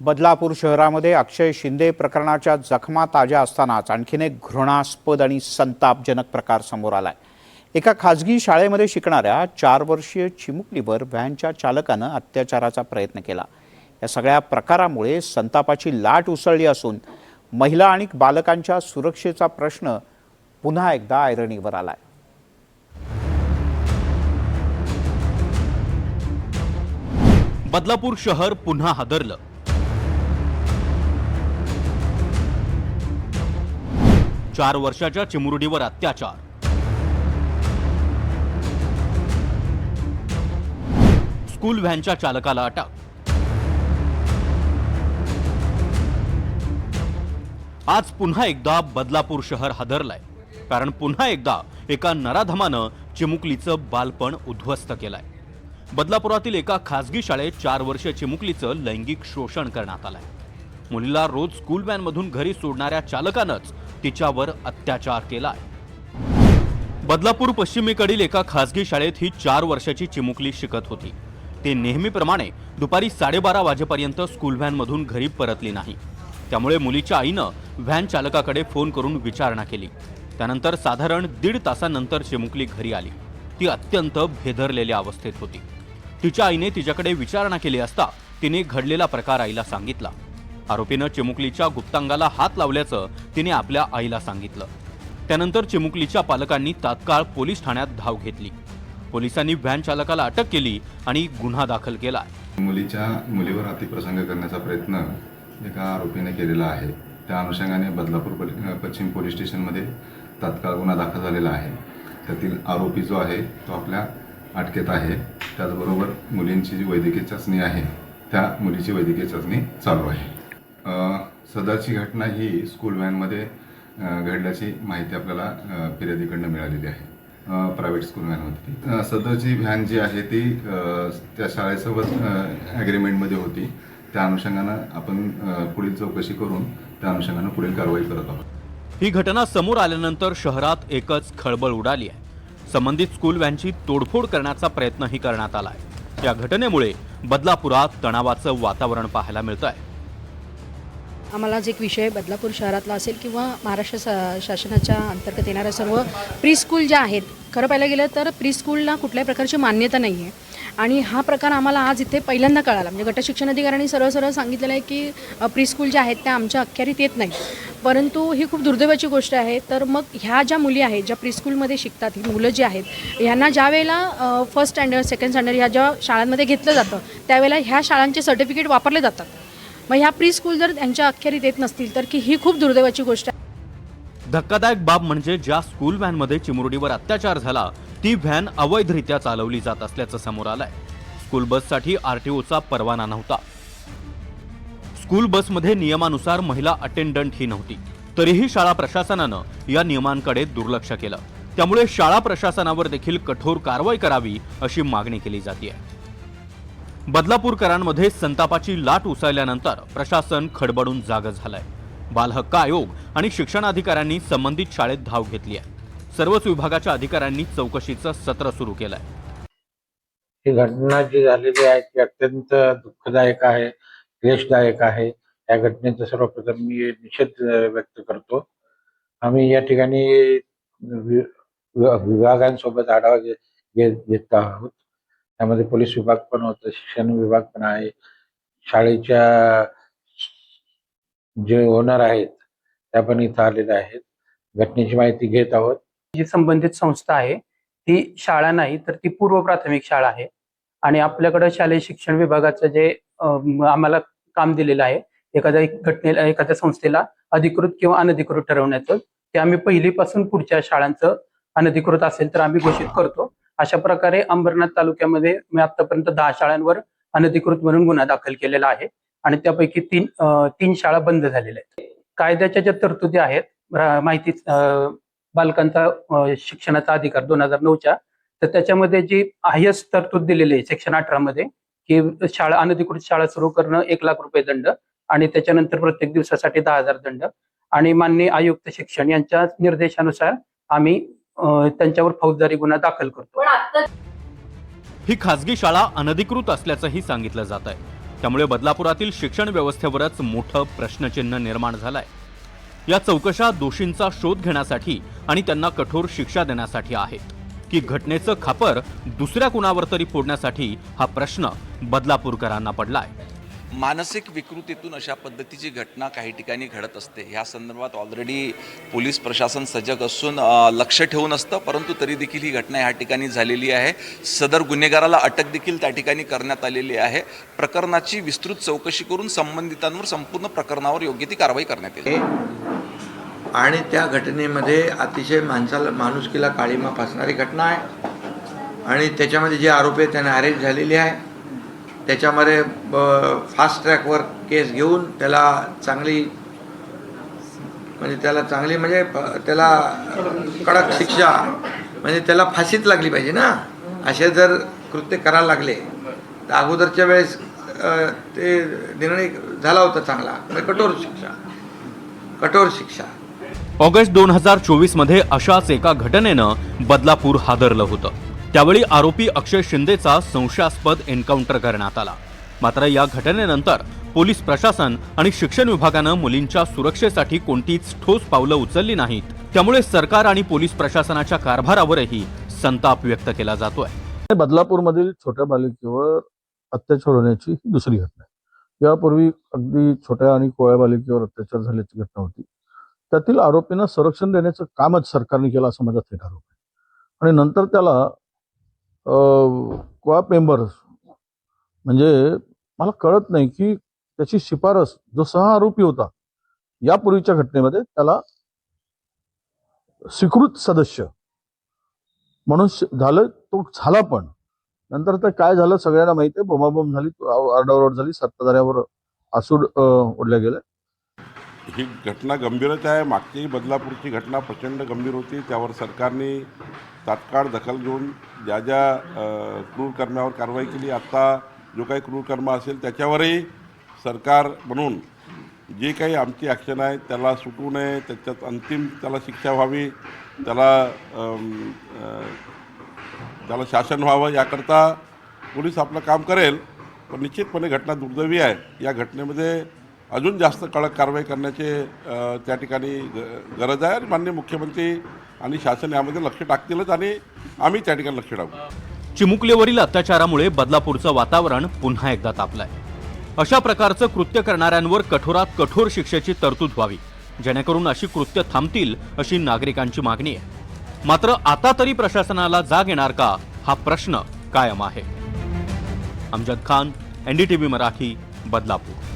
बदलापूर शहरामध्ये अक्षय शिंदे प्रकरणाच्या जखमा ताज्या असतानाच आणखीन एक घृणास्पद आणि संतापजनक प्रकार समोर आलाय. एका खाजगी शाळेमध्ये शिकणाऱ्या चार वर्षीय चिमुकलीवर व्हॅनच्या चालकानं अत्याचाराचा प्रयत्न केला. या सगळ्या प्रकारामुळे संतापाची लाट उसळली असून महिला आणि बालकांच्या सुरक्षेचा प्रश्न पुन्हा एकदा ऐरणीवर आलाय. बदलापूर शहर पुन्हा हादरलं. चार वर्षाच्या चिमुरडीवर अत्याचार. स्कूल व्हॅनच्या चालकाला अटक. आज पुन्हा एकदा बदलापूर शहर हादरलंय. कारण पुन्हा एकदा एका नराधमानं चिमुकलीचं बालपण उद्ध्वस्त केलंय. बदलापुरातील एका खासगी शाळेत चार वर्ष चिमुकलीचं लैंगिक शोषण करण्यात आलंय. मुलीला रोज स्कूल व्हॅनमधून घरी सोडणाऱ्या चालकानंच तिच्यावर अत्याचार केलाय. बदलापूर पश्चिमेकडील एका खासगी शाळेत ही चार वर्षाची चिमुकली शिकत होती. ते नेहमीप्रमाणे दुपारी साडेबारा वाजेपर्यंत स्कूल व्हॅनमधून घरी परतली नाही. त्यामुळे मुलीच्या आईनं व्हॅन चालकाकडे फोन करून विचारणा केली. त्यानंतर साधारण दीड तासानंतर चिमुकली घरी आली. ती अत्यंत भेदरलेल्या अवस्थेत होती. तिच्या आईने तिच्याकडे विचारणा केली असता तिने घडलेला प्रकार आईला सांगितला. आरोपीनं चिमुकलीच्या गुप्तांगाला हात लावल्याचं तिने आपल्या आईला सांगितलं. त्यानंतर चिमुकलीच्या पालकांनी तात्काळ पोलीस ठाण्यात धाव घेतली. पोलिसांनी व्हॅन चालकाला अटक केली आणि गुन्हा दाखल केला. मुलीच्या मुलीवर अतिप्रसंग करण्याचा प्रयत्न एका आरोपीने केलेला आहे. त्या अनुषंगाने बदलापूर पश्चिम पोलीस स्टेशनमध्ये तात्काळ गुन्हा दाखल झालेला आहे. त्यातील आरोपी जो आहे तो आपल्या अटकेत आहे. त्याचबरोबर मुलींची जी वैद्यकीय चाचणी आहे त्या मुलीची वैद्यकीय चाचणी चालू आहे. सदरची घटना ही स्कूल व्हॅनमध्ये घडल्याची माहिती आपल्याला फिर्यादीकडनं मिळालेली आहे. प्रायव्हेट स्कूल व्हॅन होती. ती. सदरची व्हॅन जी आहे ती त्या शाळेसोबत ॲग्रीमेंटमध्ये होती. त्या अनुषंगानं आपण पुढील चौकशी करून त्या अनुषंगानं पुढील कारवाई करत आहोत. ही घटना समोर आल्यानंतर शहरात एकच खळबळ उडाली आहे. संबंधित स्कूल व्हॅनची तोडफोड करण्याचा प्रयत्नही करण्यात आला आहे. या घटनेमुळे बदलापुरात तणावाचं वातावरण पाहायला मिळतं आहे आम्हाला जे एक विषय बदलापूर शहरातला असेल किंवा महाराष्ट्र शा शासनाच्या अंतर्गत येणाऱ्या सर्व प्री स्कूल ज्या आहेत खरं पाहायला गेलं तर प्री स्कूलला कुठल्याही प्रकारची मान्यता नाही आहे. आणि हा प्रकार आम्हाला आज इथे पहिल्यांदा कळाला. म्हणजे गट शिक्षण अधिकाऱ्यांनी सरळ सरळ सांगितलेलं आहे की प्रीस्कूल प्री स्कूल ज्या आहेत त्या आमच्या अखत्यारीत येत नाही परंतु ही खूप दुर्दैवाची गोष्ट आहे. तर मग ह्या ज्या मुली आहेत ज्या प्री स्कूलमध्ये शिकतात ही मुलं जी आहेत ह्यांना ज्या वेळेला फर्स्ट स्टँडर्ड सेकंड स्टँडर्ड ह्या ज्या शाळांमध्ये घेतलं जातं त्यावेळेला ह्या शाळांचे सर्टिफिकेट वापरले जातात. मग ह्या प्री स्कूल जर त्यांच्या अखेरीत येत नसतील तर की ही खूप दुर्दैवाची गोष्ट आहे. धक्कादायक बाब म्हणजे ज्या स्कूल व्हॅनमध्ये चिमुरडीवर अत्याचार झाला ती व्हॅन अवैधरित्या चालवली जात असल्याचं समोर आलंय. स्कूल बससाठी आरटीओचा परवाना नव्हता. स्कूल बसमध्ये नियमानुसार महिला अटेंडंट ही नव्हती. तरीही शाळा प्रशासनानं या नियमांकडे दुर्लक्ष केलं. त्यामुळे शाळा प्रशासनावर देखील कठोर कारवाई करावी अशी मागणी केली जाते बदलापूरकरांमध्ये संतापाची लाट उसळल्यानंतर प्रशासन खडबडून जागं झालंय. बालहक्क आयोग आणि शिक्षणाधिकाऱ्यांनी संबंधित शाळेत धाव घेतली आहे सर्वच विभागाच्या अधिकाऱ्यांनी चौकशीचं सत्र सुरू केलंय. ही घटना जी झालेली आहे ती अत्यंत दुःखदायक आहे क्लेशदायक आहे. या घटनेचा सर्वप्रथम मी निषेध व्यक्त करतो. आम्ही या ठिकाणी विभागांसोबत आढावा घेत घेत आहोत. त्यामध्ये पोलीस विभाग पण होतं शिक्षण विभाग पण आहे. शाळेच्या जे ओनर आहेत त्या पण इथं आलेल्या आहेत. घटनेची माहिती घेत आहोत. जी संबंधित संस्था आहे. ती शाळा नाही तर ती पूर्व प्राथमिक शाळा आहे. आणि आपल्याकडं शालेय शिक्षण विभागाचं जे आम्हाला काम दिलेलं आहे एखाद्या घटनेला एखाद्या संस्थेला अधिकृत किंवा अनधिकृत ठरवण्याचं ते आम्ही पहिलीपासून पुढच्या शाळांचं अनधिकृत असेल तर आम्ही घोषित करतो. अशा प्रकारे अंबरनाथ तालुक्यामध्ये मी आतापर्यंत दहा शाळांवर अनधिकृत म्हणून गुन्हा दाखल केलेला आहे. आणि त्यापैकी तीन तीन शाळा बंद झालेल्या आहेत. कायद्याच्या ज्या तरतुदी आहेत माहिती बालकांचा शिक्षणाचा अधिकार दोन हजार नऊच्या तर त्याच्यामध्ये जी हायस्ट तरतूद दिलेली आहे सेक्शन अठरा मध्ये की शाळा अनधिकृत शाळा सुरू करणं एक लाख रुपये दंड आणि त्याच्यानंतर प्रत्येक दिवसासाठी दहा हजार दंड. आणि माननीय आयुक्त शिक्षण यांच्या निर्देशानुसार आम्ही त्यांच्यावर फौजदारी गुन्हा दाखल करतो. ही खासगी शाळा अनधिकृत असल्याचंही सांगितलं जात आहे त्यामुळे बदलापुरातील शिक्षण व्यवस्थेवरच मोठं प्रश्नचिन्ह निर्माण झालंय. या चौकशा दोषींचा शोध घेण्यासाठी आणि त्यांना कठोर शिक्षा देण्यासाठी आहेत की घटनेचं खापर दुसऱ्या कुणावर तरी फोडण्यासाठी हा प्रश्न बदलापूरकरांना पडलाय. मानसिक विकृतीतून अशा पद्धतीची घटना काही ठिकाणी घडत असते. ह्या संदर्भात ऑलरेडी पोलीस प्रशासन सजग असून लक्ष ठेवून असतं परंतु तरी देखील ही घटना ह्या ठिकाणी झालेली आहे. सदर गुन्हेगाराला अटक देखील त्या ठिकाणी करण्यात आलेली आहे. प्रकरणाची विस्तृत चौकशी करून संबंधितांवर संपूर्ण प्रकरणावर योग्य ती कारवाई करण्यात येईल. आणि त्या घटनेमध्ये अतिशय माणसाला माणुसकीला काळीमा फासणारी घटना आहे. आणि त्याच्यामध्ये जे आरोपी आहेत त्यांना अरेस्ट झालेले आहे. त्याच्यामध्ये फास्ट ट्रॅकवर केस घेऊन त्याला चांगली म्हणजे त्याला चांगली म्हणजे त्याला कडक शिक्षा म्हणजे त्याला फाशीच लागली पाहिजे ना. असे जर कृत्य करायला लागले तर अगोदरच्या वेळेस ते निर्णय झाला होता चांगला. म्हणजे कठोर शिक्षा. कठोर शिक्षा. ऑगस्ट दोन हजार चोवीसमध्ये अशाच एका घटनेनं बदलापूर हादरलं होतं. त्यावेळी आरोपी अक्षय शिंदेचा संशयास्पद एन्काउंटर करण्यात आला. मात्र या घटनेनंतर पोलीस प्रशासन आणि शिक्षण विभागानं मुलींच्या सुरक्षेसाठी कोणतीच ठोस पावलं उचलली नाहीत. त्यामुळे सरकार आणि पोलीस प्रशासनाच्या कारभारावरही संताप व्यक्त केला जातोय. बदलापूरमधील छोट्या बालिकेवर अत्याचार होण्याची ही दुसरी घटना आहे. यापूर्वी अगदी छोट्या आणि कोळ्या बालिकेवर अत्याचार झाल्याची घटना होती. त्यातील आरोपींना संरक्षण देण्याचं कामच सरकारने केलं असं माझा थेट आरोप आहे. आणि नंतर त्याला क्वाप मेंबर्स. म्हणजे मला कळत नाही की त्याची शिफारस जो सहा आरोपी होता यापूर्वीच्या घटनेमध्ये त्याला स्वीकृत सदस्य. म्हणून झालं तो झाला पण. नंतर तर काय झालं सगळ्यांना माहिती आहे. बोमाबोम झाली आरडाओरड झाली सत्ताधाऱ्यावर आसूड ओढल्या गेल्या. ही घटना गंभीरच आहे. मागची बदलापूरची घटना प्रचंड गंभीर होती. त्यावर सरकारने तात्काळ दखल घेऊन ज्या ज्या अ, क्रूर कारवाई केली आत्ता जो काही क्रूर कर्म असेल त्याच्यावरही सरकार म्हणून जे काही आमची ॲक्शन आहे त्याला सुटू नये त्याच्यात अंतिम त्याला शिक्षा व्हावी त्याला त्याला शासन व्हावं याकरता पोलीस आपलं काम करेल. पण निश्चितपणे घटना दुर्दैवी आहे. या घटनेमध्ये अजून जास्त कडक कारवाई करण्याचे त्या ठिकाणी ग- गरज आहे आणि माननीय मुख्यमंत्री आणि शासन यामध्ये लक्ष टाकतीलच आणि आम्ही त्या ठिकाणी लक्ष टाकू. चिमुकलेवरील अत्याचारामुळे बदलापूरचं वातावरण पुन्हा एकदा तापलंय. अशा प्रकारचं कृत्य करणाऱ्यांवर कठोरात कठोर शिक्षेची तरतूद व्हावी जेणेकरून अशी कृत्य थांबतील अशी नागरिकांची मागणी आहे. मात्र आता तरी प्रशासनाला जाग येणार का हा प्रश्न कायम आहे. अमजद खान एनडीटीव्ही मराठी बदलापूर.